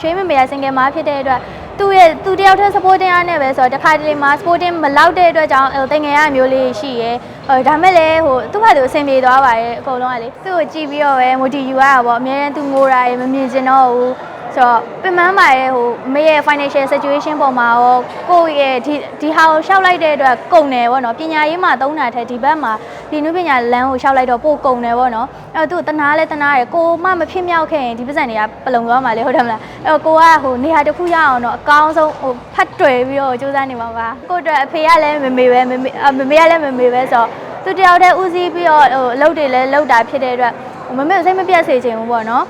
ရွှေမမေရ single မှာဖြစ်တဲ့အတွက်သူ့ရဲ့သူတယောက်တည်း supporting အားနဲ့ပဲဆိုတော့တစ်ခါတလေမှာ supporting မလောက်တဲ့အတွက်ကြောင့်တင်ငယ်ရမျိုးလေးရှိရယ်ဟိုဒါမဲ့လည်းဟိုသူ့ဘာသူအဆင်ပြေသွားပါတယ်အကုန်လုံးကလေသူ့ကိုကြည့်ပြီးတော့ပဲ motive ယူရတာပေါ့အများကြီးသူငိုတာရယ်မမြင်ချင်တော့ဘူး ဆိုတော့ပြင်ပန်းပါရဲ့ဟိုအမေရဲ့ financial situation ပေါ်မှာရောကိုယ့်ရဲ့ဒီဒီဟာကိုရှောက်လိုက်တဲ့အတွက်ကုန်တယ်ပေါ့နော်ပညာရေးမှာသုံးတာထက်ဒီဘက်မှာဒီနုပညာလမ်းကိုရှောက်လိုက်တော့ပို့ကုန်တယ်ပေါ့နော်အဲ့တော့သူတနာလဲတနာရယ်ကိုမှမဖြစ်မြောက်ခဲ့ရင်ဒီပတ်စံတွေကပလုံသွားမှာလေဟုတ်တယ်မလားအဲ့တော့ကိုကဟိုနေရာတစ်ခုရအောင်တော့အကောင်းဆုံးဟိုဖတ်တွေ့ပြီးတော့စူးစမ်းနေမှာပါကိုအတွက်အဖေကလည်းမမေပဲမမေအမမေကလည်းမမေပဲဆိုတော့သူတယောက်တည်းဦးစီးပြီးတော့ဟိုအလုပ်တွေလည်းလုပ်တာဖြစ်တဲ့အတွက်ဟိုမမေကိုစိတ်မပြတ်စေချင်ဘူးပေါ့နော်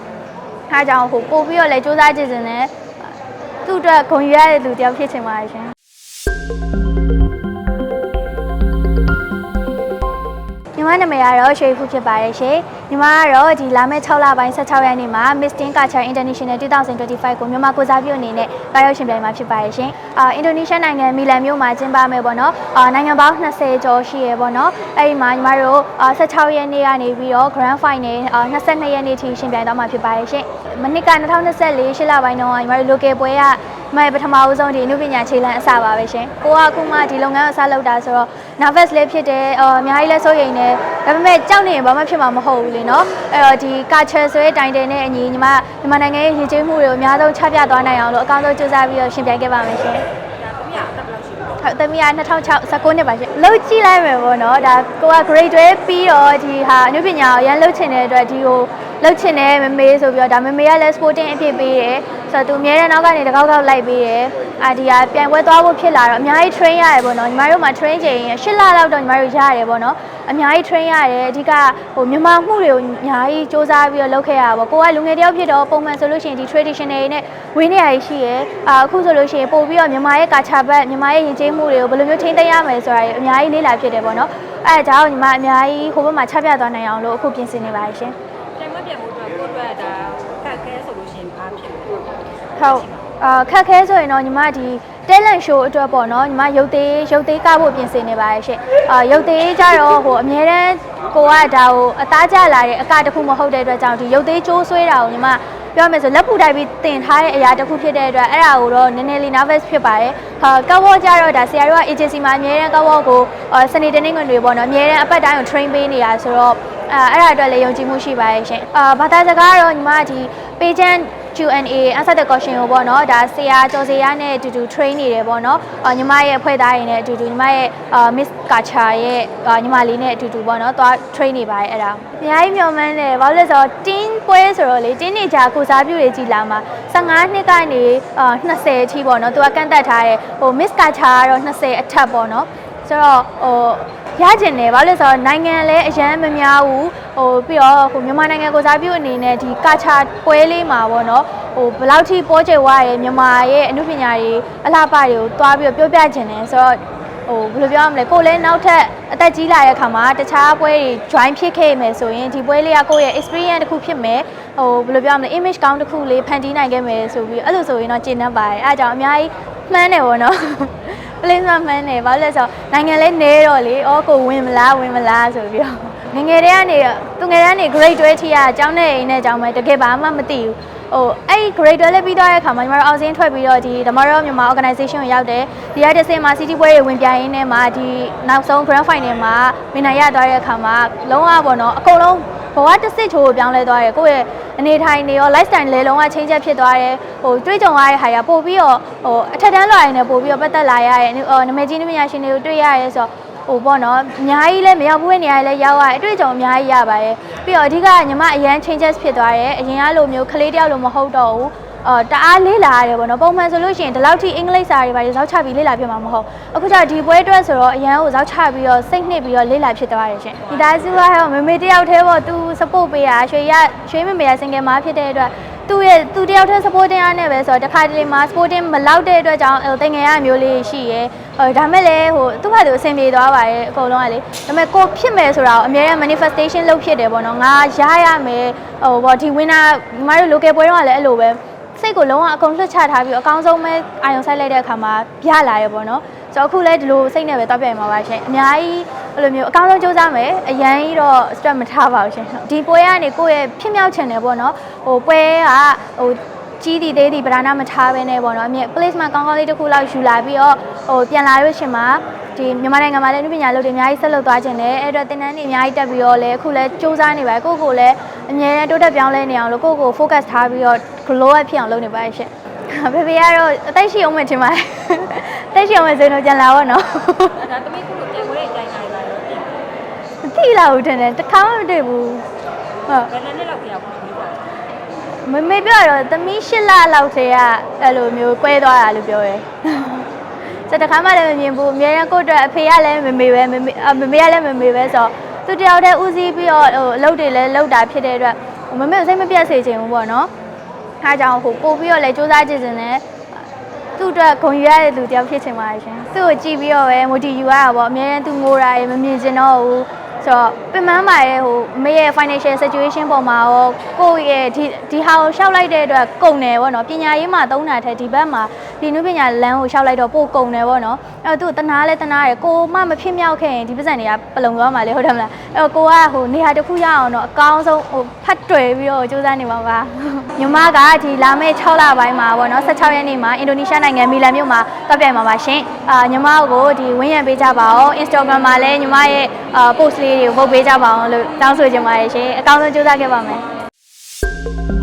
အားကြောင့်ဟိုပို့ပြီးတော့လည်းစူးစမ်းကြည့်စင်တယ်သူ့အတွက်ဂုဏ်ယူရတဲ့လူတယောက်ဖြစ်ချင်ပါတယ်ရှင် ညီမနာမည်ကတော့ရွှေဖူးဖြစ်ပါတယ်ရှင်ညီမကတော့ဒီလာမယ့်6လပိုင်း16ရက်နေ့မှာ Miss Teen Culture International 2025ကိုမြန်မာကိုစားပြုအနေနဲ့ကာရောက်ရှင်ပြိုင်မှာဖြစ်ပါတယ်ရှင်အာအင်ဒိုနီးရှားနိုင်ငံမီလန်မြို့မှာကျင်းပမယ်ပေါ့နော်အာနိုင်ငံပေါင်း20ကျော်ရှိရပေါ့နော်အဲ့ဒီမှာညီမတို့အာ16ရက်နေ့ကနေပြီးတော့ Grand Final အာ22ရက်နေ့ထိရှင်ပြိုင်တော့မှာဖြစ်ပါတယ်ရှင်မနှစ်က2024ရှစ်လပိုင်းတုန်းကညီမတို့ local ပွဲက မိုင်ပထမဦးဆုံးဒီအမှုပညာခြေလှမ်းအစပါပဲရှင်။ကိုကအခုမှဒီလုပ်ငန်းကိုစလုပ်တာဆိုတော့ nervous လေးဖြစ်တယ်။အော်အများကြီးလည်းစိုးရိမ်တယ်။ဒါပေမဲ့ကြောက်နေရင်ဘာမှဖြစ်မှာမဟုတ်ဘူးလေနော်။အဲ့တော့ဒီ culture ဆိုတဲ့တိုင်တယ်နဲ့အညီညီမမြန်မာနိုင်ငံရဲ့ရည်ကြည်မှုတွေကိုအများဆုံးချပြသွားနိုင်အောင်လို့အကောင်းဆုံးကြိုးစားပြီးတော့ရှင်ပြိုင်ခဲ့ပါမယ်ရှင်။ဟုတ်သမီးက2006 19နှစ်ပါရှင်လှုပ်ကြည့်လိုက်မယ်ပေါ့နော်ဒါကိုက grade 12ပြီးတော့ဒီဟာအနုပညာကိုရန်လှုပ်ချင်တဲ့အတွက်ဒီကိုလှုပ်ချင်တယ်မမေဆိုပြီးတော့ဒါမမေကလည်း sporting အဖြစ်ပေးတယ် ဆိုတော့သူအများတဲ့နောက်ကနေတကောက်ကောက်လိုက်ပေးတယ်အာဒီဟာပြန်ပွဲသွားဖို့ဖြစ်လာတော့အများကြီး train ရတယ်ပေါ့နော်ညီမတို့မှာ train ချိန်8လလောက်တော့ညီမတို့ရတယ်ပေါ့နော်အများကြီး train ရတယ်အဓိကဟိုမြန်မာမှုတွေကိုအများကြီးစူးစမ်းပြီးတော့လုပ်ခဲ့ရတာပေါ့ကိုကလူငယ်တယောက်ဖြစ်တော့ပုံမှန်ဆိုလို့ရှိရင်ဒီ traditional တွေနဲ့ဝင်းနေရရှိရယ်အာအခုဆိုလို့ရှိရင်ပို့ပြီးတော့မြန်မာရဲ့ကာချာဘတ်မြန်မာရဲ့ယဉ်ကျေးမှုတွေကိုဘယ်လိုမျိုးထိန်းသိမ်းရမယ်ဆိုတာအများကြီးလေ့လာဖြစ်တယ်ပေါ့နော်အဲဒါကြောင့်ညီမအများကြီးဟိုဘက်မှာချပြသွားနိုင်အောင်လို့အခုပြင်ဆင်နေပါတယ်ရှင် အာခက်ခဲဆိုရင်တော့ညီမဒီ talent show အတွက်ပေါ့နော်ညီမရုပ်သေးရုပ်သေးကဖို့ပြင်ဆင်နေပါတယ်ရှင်အာရုပ်သေးကြတော့ဟိုအများတန်းကိုကဒါကိုအသားကျလာတဲ့အကတစ်ခုမဟုတ်တဲ့အတွက်ကြောင့်ဒီရုပ်သေးကျိုးဆွဲတာကိုညီမပြောမယ်ဆိုလက်ပူတိုက်ပြီးတင်ထားတဲ့အရာတစ်ခုဖြစ်တဲ့အတွက်အဲ့ဒါကိုတော့နည်းနည်းလေး nervous ဖြစ်ပါတယ်ဟာကောက်ဝေါ်ကြတော့ဒါဆရာတို့က agency မှာအများတန်းကောက်ဝေါ်ကိုစနေတနေ့ငွေတွေပေါ့နော်အများတန်းအပတ်တိုင်းကို train ပေးနေတာဆိုတော့အဲအဲ့ဒါအတွက်လည်းယုံကြည်မှုရှိပါတယ်ရှင်အာဘာသာစကားကတော့ညီမဒီ page Q&A answer the question ကိုပေါ့နော်ဒါဆရာကျော်စရာနဲ့အတူတူ train နေတယ်ပေါ့နော်အာညီမရဲ့အဖွဲ့သားတွေနဲ့အတူတူညီမရဲ့အာ Miss Kacha ရဲ့အာညီမလေးနဲ့အတူတူပေါ့နော်သွား train နေပါတယ်အဲ့ဒါအများကြီးမျှော်မှန်းတယ်ဘာလို့လဲဆိုတော့ teen ပွဲဆိုတော့လေ teen နေကြကိုစားပြုတွေကြည်လာမှာ15နှစ်ကနေအာ20အထိပေါ့နော်သူကကန့်တက်ထားတယ်ဟို Miss Kacha ကတော့20အထက်ပေါ့နော် ဆိုတော့ဟိုရကျင်တယ်ဘာလို့လဲဆိုတော့နိုင်ငံလည်းအရန်မများဘူးဟိုပြီးတော့ဟိုမြန်မာနိုင်ငံကိုစားပြုအနေနဲ့ဒီကာချာပွဲလေးမှာပေါ့နော်ဟိုဘယ်လောက်ထိပိုးကျဝရဲမြန်မာရဲ့အမှုပညာတွေအလှပတွေကိုတွားပြီးတော့ပြောပြကျင်တယ်ဆိုတော့ဟိုဘယ်လိုပြောရမလဲကိုလည်းနောက်ထပ်အသက်ကြီးလာတဲ့အခါမှာတခြားပွဲတွေ join ဖြစ်ခဲ့မယ်ဆိုရင်ဒီပွဲလေးကကိုယ့်ရဲ့ experience တစ်ခုဖြစ်မယ်ဟိုဘယ်လိုပြောရမလဲ image ကောင်းတစ်ခုလေးဖန်တီးနိုင်ခဲ့မယ်ဆိုပြီးအဲ့လိုဆိုရင်တော့ကျင့်တတ်ပါတယ်အဲအကြောင်းအများကြီးမှန်းတယ်ပေါ့နော် ပလင်းစမှန်းနေဘာလို့လဲဆိုတော့နိုင်ငံလေးနေတော့လေအော်ကိုဝင်မလားဝင်မလားဆိုပြီးတော့ငယ်ငယ်တည်းကနေသူငယ်တန်းနေ grade 12ထိကအကြောင်းနဲ့အိမ်နဲ့အကြောင်းပဲတကယ်ဘာမှမသိဘူးဟိုအဲ့ဒီ grade 12လေးပြီးသွားတဲ့အခါမှာညီမတို့အောက်စင်းထွက်ပြီးတော့ဒီဓမ္မရောမြန်မာ organization ကိုရောက်တယ်ဒီရတဲ့စင်မှာ city ပွဲတွေဝင်ပြိုင်ရင်းနဲ့မှာဒီနောက်ဆုံး grand final မှာမင်နိုင်ရသွားတဲ့အခါမှာလုံးဝပေါ့နော်အကုန်လုံး ဘဝတစ်စစ်ချိုးကိုပြောင်းလဲသွားတယ်ကိုယ့်ရဲ့အနေထိုင်နေရော lifestyle လေလုံးဝ change ဖြစ်သွားတယ်ဟိုတွေးကြုံရတဲ့ဟာတွေကပို့ပြီးတော့ဟိုအထက်တန်းလွှာရင်းနဲ့ပို့ပြီးတော့ပတ်သက်လာရရဲ့ဟိုနမကြီးနမညာရှင်တွေကိုတွေ့ရရဲဆိုတော့ဟိုပေါ့နော်အများကြီးလည်းမရောက်ဘူးတဲ့နေရာတွေလည်းရောက်ရတယ်အတွေ့အကြုံအများကြီးရပါတယ်ပြီးတော့အဓိကညီမအရန် changes ဖြစ်သွားတယ်အရင်ကလိုမျိုးကလေးတယောက်လိုမဟုတ်တော့ဘူး အော်တအားလေးလာရတယ်ပေါ့နော်ပုံမှန်ဆိုလို့ရှိရင်ဒီလောက်ထိအင်္ဂလိပ်စာတွေပါဇောက်ချပြီးလေးလာဖြစ်မှာမဟုတ်အခုကျဒီပွဲအတွက်ဆိုတော့အရန်ကိုဇောက်ချပြီးတော့စိတ်နှစ်ပြီးတော့လေးလာဖြစ်သွားတယ်ရှင်ဒီတိုင်းစုကတော့မမေတယောက်တည်းပေါ့သူ support ပေးတာရွှေရရွှေမမေရ single မှာဖြစ်တဲ့အတွက်သူ့ရဲ့သူတယောက်တည်း supporting အားနဲ့ပဲဆိုတော့တစ်ခါတလေမှာ supporting မလောက်တဲ့အတွက်ကြောင့်တင်ငယ်ရမျိုးလေးရှိရယ်ဟိုဒါမဲ့လည်းဟိုသူ့ဘာသူအဆင်ပြေသွားပါတယ်အကုန်လုံးကလေဒါပေမဲ့ကိုဖြစ်မယ်ဆိုတာကိုအများကြီး manifestation လုပ်ဖြစ်တယ်ပေါ့နော်ငါရရမယ်ဟိုဘောဒီ winner ညီမတို့ local ပွဲတော့လည်းအဲ့လိုပဲ စိတ်ကိုလုံးဝအကုန်လွှတ်ချထားပြီးအကောင်းဆုံးပဲအာရုံစိုက်လိုက်တဲ့အခါမှာပြလာရပေါ့နော်ဆိုတော့အခုလည်းဒီလိုစိတ်နဲ့ပဲတောက်ပြိုင်မှာပါရှင်အများကြီးအဲ့လိုမျိုးအကောင်းဆုံးစူးစမ်းမယ်အရန်ကြီးတော့ stress မထားပါဘူးရှင်ဒီပွဲကနေကိုယ့်ရဲ့ဖြစ်မြောက်ချင်တယ်ပေါ့နော်ဟိုပွဲကဟိုကြီးတည်သေးတည်ဗဒနာမထားဘဲနဲ့ပေါ့နော်အမြဲ place မှာကောင်းကောင်းလေးတစ်ခုလောက်ယူလာပြီးတော့ဟိုပြန်လာလို့ရှင်မှာဒီမြန်မာနိုင်ငံမှာလည်းနုပညာလုပ်တွေအများကြီးဆက်လုပ်သွားခြင်းနဲ့အဲ့တော့သင်တန်းတွေအများကြီးတက်ပြီးတော့လည်းအခုလည်းစူးစမ်းနေပါကိုယ့်ကိုယ်လည်းအမြဲတမ်းတိုးတက်ပြောင်းလဲနေအောင်လို့ကိုယ့်ကိုယ် focus ထားပြီးတော့ glow up ဖြစ်အောင်လုပ်နေပါရဲ့ရှင်ဖေဖေကတော့အသက်ရှိအောင်မှထင်ပါတယ်အသက်ရှိအောင်မှဆိုရင်တော့ပြန်လာပါတော့ဒါသမီးခုလိုပြန်ခွဲအတိုင်းတိုင်းပါတော့တင်မသိလာဘူးထင်တယ်တစ်ခါမှမတွေ့ဘူးဟုတ်ဘယ်နှစ်နှစ်လောက်ကြာခုမေးပါမမေပြောတော့သမီး၈လလောက်တည်းကအဲ့လိုမျိုးကွဲသွားတာလို့ပြောရဲစက်တစ်ခါမှလည်းမမြင်ဘူးအများရန်ကိုယ့်အတွက်အဖေကလည်းမမေပဲမမေအမမေကလည်းမမေပဲဆိုတော့သူတယောက်တည်းဦးစီးပြီးတော့ဟိုအလုပ်တွေလည်းလုပ်တာဖြစ်တဲ့အတွက်မမေကိုစိတ်မပြတ်စေချင်ဘူးပေါ့နော် အားကြောင့်ဟိုပို့ပြီးတော့လည်းစူးစမ်းကြည့်စင်တယ်သူ့အတွက်ဂုဏ်ယူရတဲ့လူတယောက်ဖြစ်ချင်ပါတယ်ရှင်သူ့ကိုကြည့်ပြီးတော့ပဲမိုတီယူရတာပေါ့အများရန်သူငိုတာရေမမြင်ချင်တော့ဘူး ဆိုတော့ပြင်ပန်းပါရဲ့ဟိုအမေရဲ့ financial situation ပေါ်မှာရောကိုယ့်ရဲ့ဒီဒီဟာကိုရှောက်လိုက်တဲ့အတွက်ကုန်တယ်ပေါ့နော်ပညာရေးမှာသုံးတာထက်ဒီဘက်မှာဒီနုပညာလမ်းကိုရှောက်လိုက်တော့ပို့ကုန်တယ်ပေါ့နော်အဲ့တော့သူ့တနာလဲတနာရယ်ကိုမှမဖြစ်မြောက်ခဲ့ရင်ဒီပတ်စံတွေကပလုံသွားမှာလေဟုတ်တယ်မလားအဲ့တော့ကိုကဟိုနေရာတစ်ခုရအောင်တော့အကောင်းဆုံးဟိုဖတ်တွယ်ပြီးတော့စူးစမ်းနေပါပါညီမကဒီလာမယ့်6လပိုင်းမှာပေါ့နော်16ရက်နေ့မှာအင်ဒိုနီးရှားနိုင်ငံမီလန်မြို့မှာတက်ပြိုင်မှာပါရှင်အာညီမကိုဒီဝင်းရံပေးကြပါအောင် Instagram မှာလည်းညီမရဲ့အာ post လေးတွေကိုပုတ်ပေးကြပါအောင်လို့တောင်းဆိုချင်ပါတယ်ရှင်အကောင်းဆုံးစူးစမ်းခဲ့ပါမယ်